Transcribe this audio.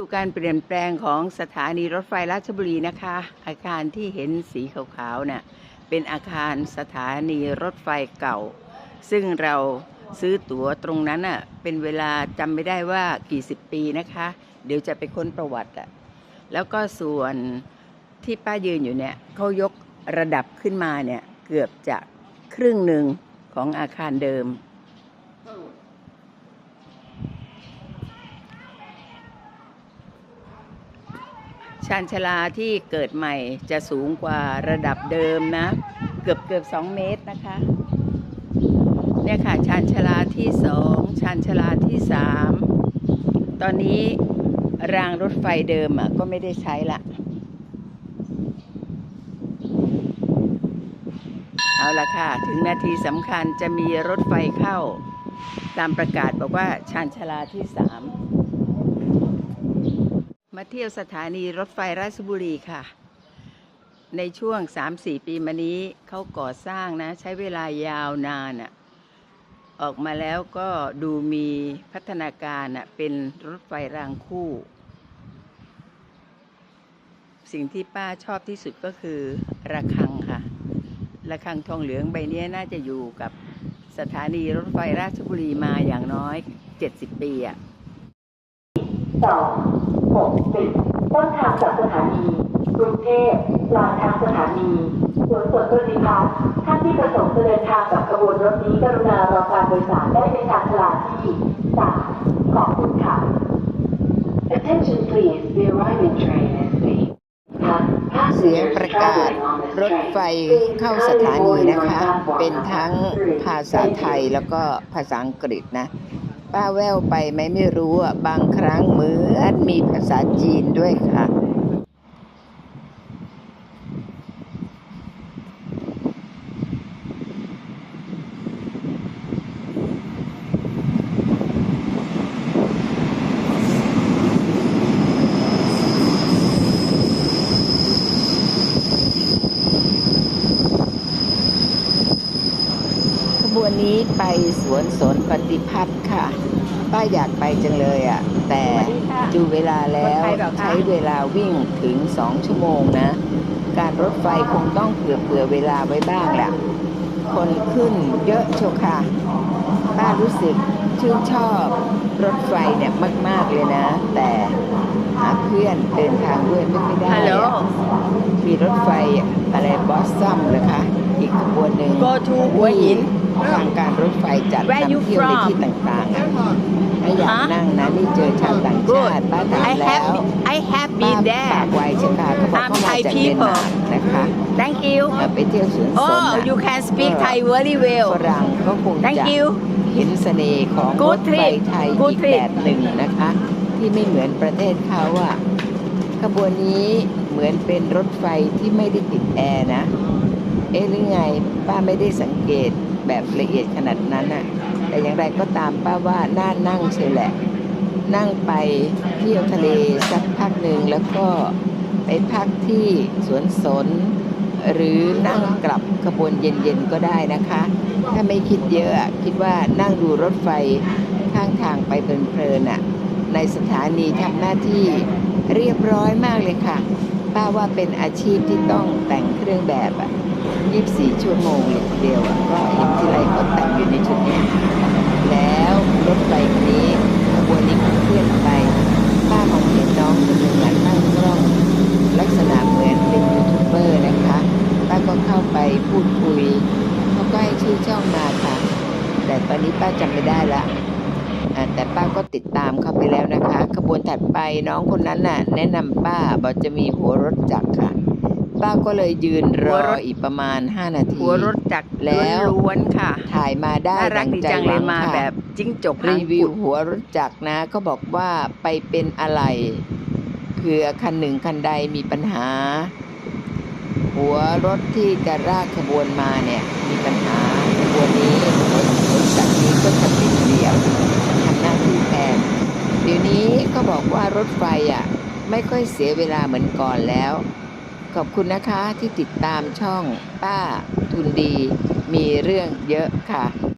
ดูการเปลี่ยนแปลงของสถานีรถไฟราชบุรีนะคะ อาคารที่เห็นสีขาวๆน่ะเป็นอาคารสถานีรถไฟเก่า ซึ่งเราซื้อตั๋วตรงนั้นน่ะเป็นเวลาจำไม่ได้ว่ากี่สิบปีนะคะ เดี๋ยวจะไปค้นประวัติอะแล้วก็ส่วนที่ป้ายืนอยู่เนี่ยเขายกระดับขึ้นมาเนี่ยเกือบจะครึ่งหนึ่งของอาคารเดิม ชานชลาที่เกิดใหม่จะสูงกว่าระดับเดิมนะ เกือบเกือบสองเมตรนะคะเนี่ยค่ะชานชลาที่สองชานชลาที่สามตอนนี้รางรถไฟเดิมอะก็ไม่ได้ใช้ละเอาละค่ะ ถึงนาทีสำคัญจะมีรถไฟเข้า ตามประกาศบอกว่าชานชลาที่สาม มาเที่ยวสถานีรถไฟราชบุรีค่ะ ในช่วง 3-4 ปีมานี้เขาก่อสร้างนะ ใช้เวลายาวนานอะออกมาแล้วก็ดูมีพัฒนาการอะเป็นรถไฟรางคู่ สิ่งที่ป้าชอบที่สุดก็คือระฆังค่ะระฆังทองเหลืองใบนี้น่าจะอยู่กับสถานีรถไฟราชบุรีมาอย่างน้อย 70 ปีอะสอง หกสิบต้นทางจากสถานีกรุงเทพปลายทางสถานีสวนสวนปฏิพัฒน์ท่านที่ประสงค์จะเดินทางกับขบวนรถนี้กรุณารอการโดยสารได้ในชานชาลาที่สามขอบคุณค่ะ Attention please the arriving train is the เสียงประกาศรถไฟเข้าสถานีนะคะ เป็นทั้งภาษาไทยแล้วก็ภาษาอังกฤษนะ ป้าแววไปไหมไม่รู้อะ บางครั้งเหมือนมีภาษาจีนด้วยค่ะ ขบวนนี้ ไปสวนสนปฏิพัฒน์ค่ะ ป้าอยากไปจังเลยอะ แต่สวัสดีค่ะดูเวลาแล้วรถไฟเหรอคะใช้เวลาวิ่งถึงสองชั่วโมงนะ การรถไฟคงต้องเผื่อเผื่อเวลาไว้บ้างแหละคนขึ้นเยอะเชียวค่ะ ป้ารู้สึกชื่นชอบรถไฟเนี่ยมาก ๆ เลยนะ แต่ หาเพื่อนเดินทางด้วยไม่ค่อยได้ฮัลโหล อะมีรถไฟอะไรบอสซัมเหรอคะ อีกขบวนหนึ่ง go to หัวหินทางการรถไฟจัด Where you นำเที่ยวใน from? ที่ต่างๆอะถ้าอยากฮะนั่งนะนี่เจอชาวต่างชาติป้าถาม I แล้ว have I have ป้า been ฝา there กไว้ใช่ค่ะเขาบอก I'm เขามา Thai จากเดนมาร์ก people นะคะ thank you มาไปเที่ยวสวนสน oh น่ะ you can speak เออ Thai very ฝ well รั่งก็คง Thank จะ you เห็นเสน่ห์ของร Good ถไฟ trip ไทย Good อีก trip แบบหนึ่งนะคะ ที่ไม่เหมือนประเทศเขาอะขบวนนี้เหมือนเป็นรถไฟที่ไม่ได้ติดแอร์นะ เอ๊ะหรือไง ป้าไม่ได้สังเกตแบบละเอียดขนาดนั้นน่ะ แต่อย่างไรก็ตามป้าว่าน่านั่งเชียวแหละ นั่งไปเที่ยวทะเลสักพักหนึ่งแล้วก็ไปพักที่สวนสน หรือนั่งกลับขบวนเย็นๆก็ได้นะคะ ถ้าไม่คิดเยอะคิดว่านั่งดูรถไฟข้างทางไปเพลินๆน่ะ ในสถานีทำหน้าที่เรียบร้อยมากเลยค่ะ ป้าว่าเป็นอาชีพที่ต้องแต่งเครื่องแบบอะ24 ชั่วโมงเลยทีเดียวอะก็เห็นทีไรก็แต่งอยู่ในชุดนี้ แล้วรถไฟคันนี้ขบวนนี้ก็เคลื่อนไป ป้ามองเห็นน้องคนหนึ่งอะตั้งกล้อง ลักษณะเหมือนเป็นยูทูบเบอร์นะคะ ป้าก็เข้าไปพูดคุยเขาก็ให้ชื่อช่องมาค่ะ แต่ตอนนี้ป้าจำไม่ได้ละ แต่ป้าก็ติดตามเข้าไปแล้วนะคะขบวนถัดไปน้องคนนั้นน่ะ แนะนำป้าบอกจะมีหัวรถจักรค่ะ ป้าก็เลยยืนรหัอวรถอีกประมาณ 5 นาที หัวรถจักรแล้วล้วนๆค่ะ ถ่ายมาได้น่ารักดัดีใจจังหเลวัยงมาค่ะแบบจิ้งจกหารีงวิกุวดหัวรถจักรนะ ก็บอกว่าไปเป็นอะไรเผื่อคันหนึ่งคันใดมีปัญหา หัวรถที่จะรากขบวนมาเนี่ย มีปัญหาขบวนนี้รถรถจักรนี้ก็จะติดเดียวทำหน้าที่แทนเดี๋ยวนี้ก็บอกว่ารถไฟอะ ไม่ค่อยเสียเวลาเหมือนก่อนแล้ว ขอบคุณนะคะที่ติดตามช่องป้าทุนดี มีเรื่องเยอะค่ะ